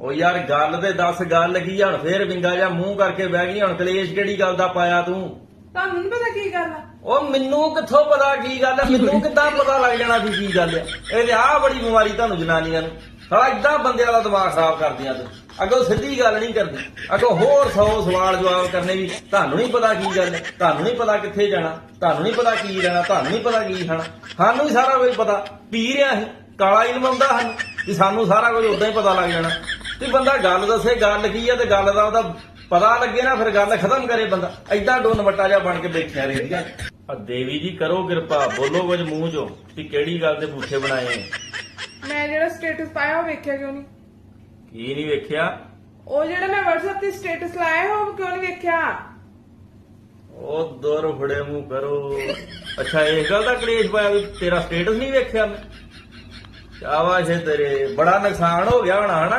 ਉਹ ਯਾਰ ਗੱਲ ਤੇ ਦੱਸ ਗੱਲ ਕੀ ਆ, ਹੁਣ ਫੇਰ ਵਿੰਗਾ ਜਾਂ ਮੂੰਹ ਕਰਕੇ ਬਹਿ ਗਈ ਹੁਣ ਕਲੇਸ਼ ਕਿਹੜੀ ਗੱਲ ਦਾ ਪਾਇਆ ਤੂੰ? ਤੁਹਾਨੂੰ ਨਹੀਂ ਪਤਾ ਕੀ ਗੱਲ ਆ? ਉਹ ਮੈਨੂੰ ਕਿੱਥੋਂ ਪਤਾ ਕੀ ਗੱਲ ਹੈ ਮੈਨੂੰ ਕਿੱਦਾਂ ਪਤਾ ਲੱਗ ਜਾਣਾ ਵੀ ਕੀ ਗੱਲ ਹੈ ਇਹ ਤੇ ਆਹ ਬੜੀ ਬਿਮਾਰੀ ਤੁਹਾਨੂੰ ਜਨਾਨੀਆਂ ਨੂੰ। ਸਾਲਾ ਇਦਾਂ ਬੰਦਿਆਂ ਦਾ ਦਿਮਾਗ ਖਰਾਬ ਕਰਦੀਆਂ ਤੂੰ। ਅੱਗੋਂ ਸਿੱਧੀ ਗੱਲ ਨਹੀਂ ਕਰਦੀ ਅੱਗੋਂ ਹੋਰ 100 ਸਵਾਲ ਜਵਾਬ ਕਰਨੇ ਵੀ ਤੁਹਾਨੂੰ ਨਹੀਂ ਪਤਾ ਕੀ ਗੱਲ ਹੈ ਤੁਹਾਨੂੰ ਨਹੀਂ ਪਤਾ ਕਿੱਥੇ ਜਾਣਾ? ਤੁਹਾਨੂੰ ਨਹੀਂ ਪਤਾ ਕੀ ਲੈਣਾ ਤੁਹਾਨੂੰ ਨਹੀਂ ਪਤਾ ਕੀ ਖਾਣਾ? ਸਾਨੂੰ ਵੀ ਸਾਰਾ ਕੁਝ ਪਤਾ। ਪੀ ਰਿਆ ਅਸੀਂ। ਕਾਲਾ ਇਲਮ ਆਉਂਦਾ ਸਾਨੂੰ। ਕਿ ਸਾਨੂੰ ਸਾਰਾ ਕੁਝ ਉਦਾਂ ਹੀ ਪਤਾ ਲੱਗ ਜਾਣਾ। ਤੇ ਬੰਦਾ ਗੱਲ ਦੱਸੇ ਗੱਲ ਕੀ ਆ ਤੇ ਗੱਲ ਦਾ ਉਹਦਾ ਪਤਾ ਲੱਗੇ ਨਾ ਫਿਰ ਗੱਲ ਖਤਮ ਕਰੇ ਬੰਦਾ। ਐਦਾਂ ਡੋਨ ਵੱਟਾ ਜਿਹਾ ਬਣ ਕੇ ਬੈਠਿਆ ਰਹਿੰਦੀਆਂ। ਆ ਦੇਵੀ ਜੀ ਕਰੋ ਕਿਰਪਾ ਬੋਲੋ ਕੁਝ ਮੂੰਹ ਚੋਂ ਕਿ ਕਿਹੜੀ ਗੱਲ ਦੇ ਪੁੱਠੇ ਬਣਾਏ? ਮੈਂ ਜਿਹੜਾ ਸਟੇਟਸ ਪਾਇਆ ਉਹ ਵੇਖਿਆ ਕਿਉਂ ਨਹੀਂ? ਕੀ ਨਹੀਂ ਵੇਖਿਆ? ਉਹ ਜਿਹੜਾ ਮੈਂ WhatsApp ਤੇ ਸਟੇਟਸ ਲਾਇਆ ਉਹ ਕਿਉਂ ਨਹੀਂ ਵੇਖਿਆ? ਉਹ ਦਰ ਫੜੇ ਮੂੰਹ ਕਰੋ। ਅੱਛਾ ਇਹ ਗੱਲ ਦਾ ਕਲੇਸ਼ ਪਾਇਆ ਵੀ ਤੇਰਾ ਸਟੇਟਸ ਨਹੀਂ ਵੇਖਿਆ ਮੈਂ। ਸ਼ਾਬਾਸ਼ ਏ ਤੇਰੇ। ਬੜਾ ਨੁਕਸਾਨ ਹੋ ਗਿਆ ਹੋਣਾ ਹਨਾ